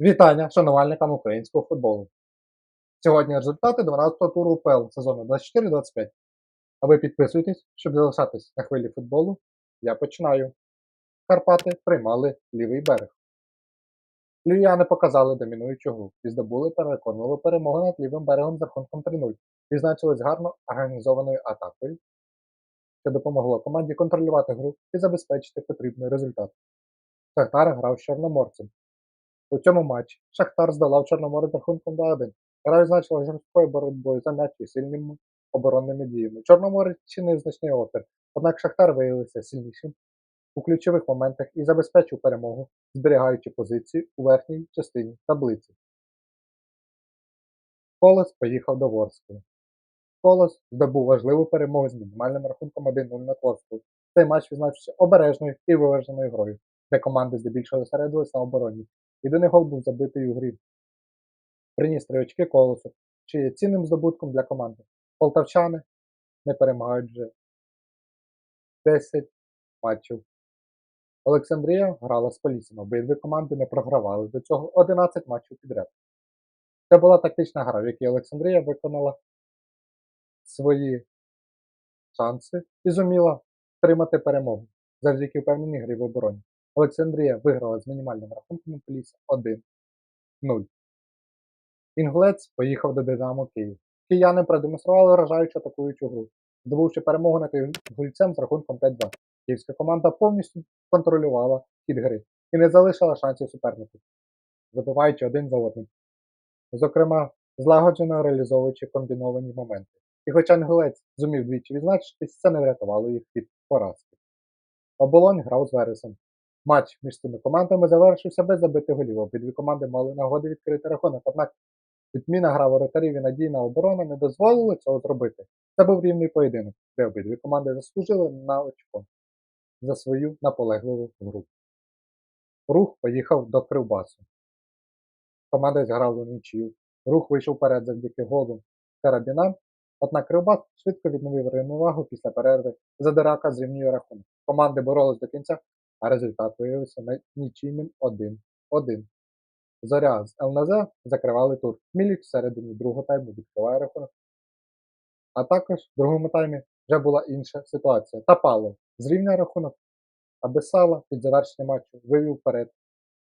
Вітання шанувальникам українського футболу. Сьогодні результати 12-го туру УПЛ сезону 24-25. А ви підписуйтесь, щоб залишатись на хвилі футболу. Я починаю. Карпати приймали лівий берег. Львів'яни показали домінуючу гру і здобули переконливу перемогу над лівим берегом з рахунком 3-0. Відзначились гарно організованою атакою, що допомогло команді контролювати гру і забезпечити потрібний результат. Шахтар грав з чорноморцем. У цьому матчі Шахтар здолав Чорноморець з рахунком 2-1. Гра відзначила жорсткою боротьбою за м'яч і сильними оборонними діями. Чорноморець чинив значний опір, однак Шахтар виявився сильнішим у ключових моментах і забезпечив перемогу, зберігаючи позиції у верхній частині таблиці. Колос поїхав до Ворскли. Колос здобув важливу перемогу з мінімальним рахунком 1-0 над Ворсклою. Цей матч відзначився обережною і виваженою грою, де команди здебільшого зосередились на обороні. Єдиний гол був забитий у грі. Приніс три очки колосу, що є цінним здобутком для команди. Полтавчани не перемагають вже 10 матчів. Олександрія грала з Поліссям. Обидві команди не програвали до цього 11 матчів підряд. Це була тактична гра, в якій Олександрія виконала свої шанси і зуміла отримати перемогу завдяки впевненій грі в обороні. Олександрія виграла з мінімальним рахунком у Полісся 1-0. Інгулець поїхав до Динамо Київ. Кияни продемонстрували вражаючу атакуючу гру, здобувши перемогу над гульцем з рахунком 5-2. Київська команда повністю контролювала хід гри і не залишила шансів супернику, забиваючи один за одним. Зокрема, злагоджено реалізовуючи комбіновані моменти. І хоча Інгулець зумів двічі відзначитись, це не врятувало їх від поразки. Оболонь грав з Вересом. Матч між цими командами завершився без забитих голів. Обидві команди мали нагоди відкрити рахунок, однак відміна гра воротарів і надійна оборона не дозволили цього зробити. Це був рівний поєдинок, де обидві команди заслужили на очко за свою наполегливу гру. Рух поїхав до Кривбасу. Команда зіграла нічию. Рух вийшов вперед завдяки голу Карабіна, однак Кривбас швидко відновив рівновагу після перерви. Задирака зрівнює рахунок. Команди боролись до кінця, а результат виявився нічийним 1-1. Зоря з ЛНЗ закривали тур. Мілік всередині другого тайму відкриває рахунок. А також в другому таймі вже була інша ситуація. Тапало зрівняє рахунок, а Бесала під завершення матчу вивів вперед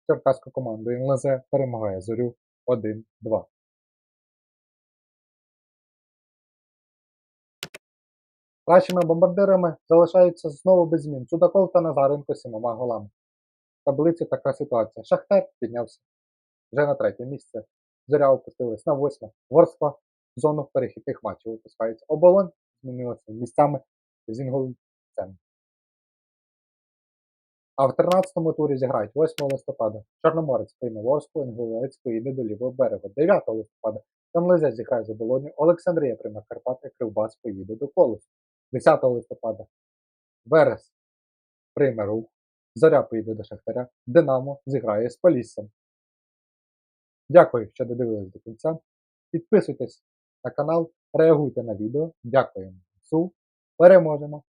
черкаську команду. ЛНЗ перемагає зорю 1-2. Кращими бомбардирами залишаються знову без змін. Судаков та Назаренко сімома голами. В таблиці така ситуація. Шахтар піднявся вже на третє місце. Зоря опустилась на восьме. Ворскла в зону перехідних матчів опускається. Оболонь змінилася місцями з інгольцем. А в 13-му турі зіграють 8 листопада. Чорноморець прийме Ворску, Інгулець поїде до лівого берега. 9 листопада Тонлезя зіграє за Болоню, Олександрія прийме Карпати, Кривбас поїде до Колосу. 10 листопада Верес прийме рух, Заря поїде до Шахтаря, Динамо зіграє з Поліссям. Дякую, що додивились до кінця. Підписуйтесь на канал, реагуйте на відео. Дякуємо. Су. Переможемо!